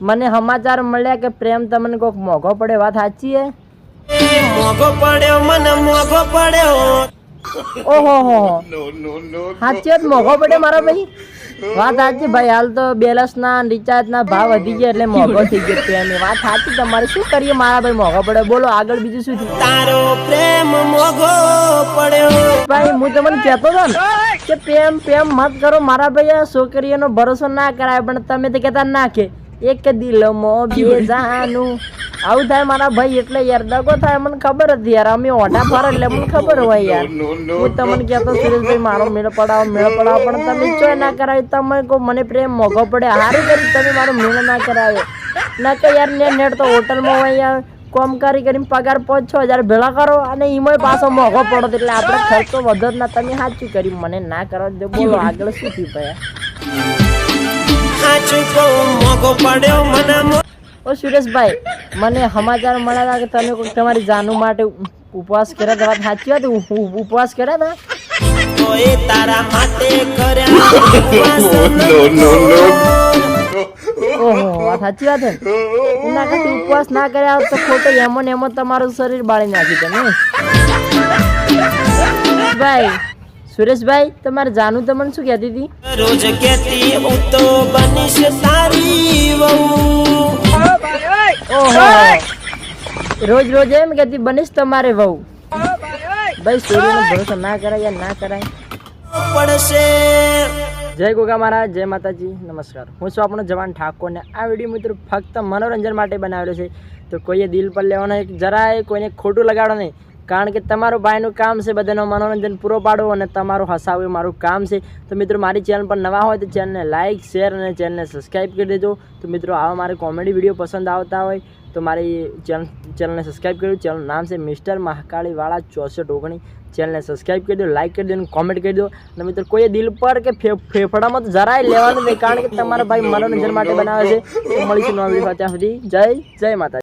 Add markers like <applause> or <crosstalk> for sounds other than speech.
મને સમાચાર મળ્યા કે પ્રેમ તમને કોક મોઘો પડે વાત સાચી હે? મોઘો પડ્યો મને મોઘો પડ્યો. ઓહો હો. સાચી વાત મોઘો પડે મારા ભાઈ? વાત સાચી ભાઈ હાલ તો બેલેન્સ ના રિચાર્જ ના ભાવ વધી ગયા એટલે મોઘો થઈ ગયો પ્રેમ. વાત સાચી તમારે શું કરીએ? મારા ભાઈ મોઘો પડે બોલો આગળ બીજું શું તારો પડ્યો. ભાઈ હું તમને કહેતો હતો ને કે પ્રેમ પ્રેમ મત કરો. મારા ભાઈ આ છોકરીઓનો ભરોસો ના કરાય પણ તમે તો કહેતા નાખે કે એક દિલમો બે જાનું. આવું થાય મારા ભાઈ એટલે યાર દગો થાય મને ખબર હતી યાર. અમે ઓઢા ફરે એટલે મને ખબર હોય યાર. હું તમને કહેતો સુરેશભાઈ મારો મેળ પડાવો મેળ પડાવો પણ તમે ચોય ના કરાવી તમે કહો મને પ્રેમ મોઘો પડે. હારું કરી તમે મારો મેળ ના કરાવ્યો ના કે યાર ને નેટ તો હોટલમાં હોય યાર. કોમ કરી કરીને પગાર પાંચ છ હજાર ભેળા કરો અને એમાં પાછો મોઘો પડો તો એટલે આપણે ખર્ચો વધો જ ના. તમે સાચું કરી મને ના કરવા જો બોલો આગળ શું થયું ભાઈ ઓ સુરેશભાઈ મને સમાચાર મળ્યા હતા કે તમે કોઈક તમારી જાનુ માટે ઉપવાસ કર્યા હતા. વાત સાચી ઉપ- ઉપવાસ કર્યા હતા? તારા માટે કર્યા <laughs> ઓહો આ સાચી વાત છે ને? એના કરતી ઉપવાસ ના કર્યા તો ખોટો એમો ને એમો તમારું શરીર બાળી નાખી તમે ભાઈ સુરેશભાઈ તમારે જાનું તમને શું કહેતી હતી? રોજ કહેતી હું તો બનીશ તારી વહુ. ઓહો રોજ રોજ એમ કહેતી બનીશ તમારે વહુ. ભાઈ સૂર્યનો ભરોસો ના કરાય યાર ના કરાય? પડશે. જય ગોગા મહારાજ, જય માતાજી, નમસ્કાર. હું છું આપણો જવાન ઠાકોર ને આ વીડિયો મિત્રો ફક્ત મનોરંજન માટે બનાવેલો છે. તો કોઈએ દિલ પર લેવાનો જરાય કોઈને ખોટું લગાડો નહીં. કારણ કે તમારું ભાઈનું કામ છે બધાનો મનોરંજન પૂરો પાડવો અને તમારું હસાવવું એ મારું કામ છે. તો મિત્રો, મારી ચેનલ પર નવા હોય તો ચેનલને લાઇક શેર અને ચેનલને સબસ્ક્રાઈબ કરી દેજો. તો મિત્રો, આવા મારે કોમેડી વીડિયો પસંદ આવતા હોય તો મારી ચેનલ, ચેનલને સબસ્ક્રાઈબ કરી દો. ચેનલ નામ છે મિસ્ટર મહાકાળીવાળા ચોસઠ ઓગણી. ચેનલને સબસ્ક્રાઈબ કરી દો લાઈક કરી દો અને કોમેન્ટ કરી દો. અને મિત્રો કોઈ દિલ પર કે ફેફડામાં તો જરાય લેવાનું નહીં, કારણ કે તમારા ભાઈ મનોરંજન માટે બનાવે છે. મળીશું નવી સુધી જય જય માતા